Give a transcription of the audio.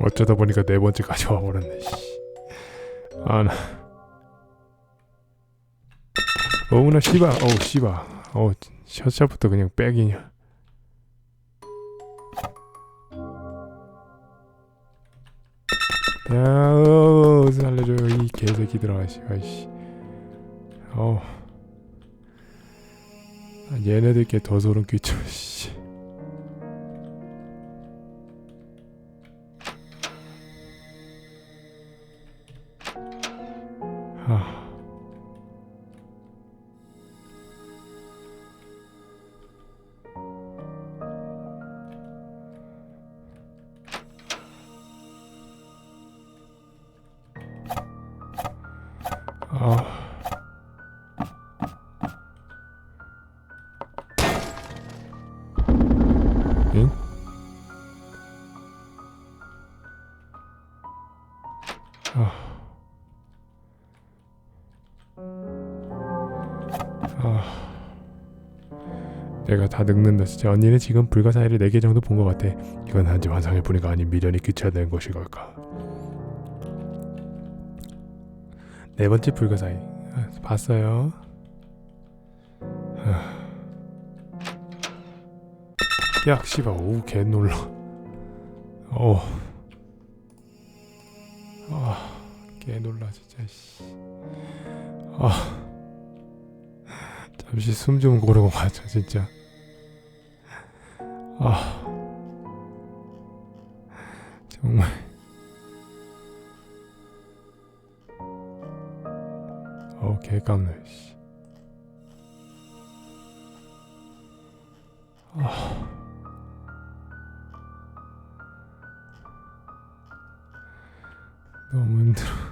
어쩌다 보니까 네 번째까지 와버렸네. 씨. 아 나. 어머나 씨바. 어우 씨바. 어우 샷샷부터 그냥 백이냐. 야, 어, 살려줘요 이 개새끼들아, 씨, 아이씨. 어, 아, 얘네들께 더 소름 끼쳐, 씨. 아. 아. 응? 아. 아. 내가 다 늙는다 진짜 언니는 지금 불가사의를 4개 정도 본 것 같아 이건 한지 환상일 뿐이가 아닌 미련이 귀차된 것이 걸까 네 번째 불가사의 아, 봤어요 아. 야 씨발 오우 개 놀라 어. 아 개 놀라 진짜 씨. 아 잠시 숨 좀 고르고 가자 진짜. 아. 정말. 어 개깜네 씨. 아. 너무 힘들어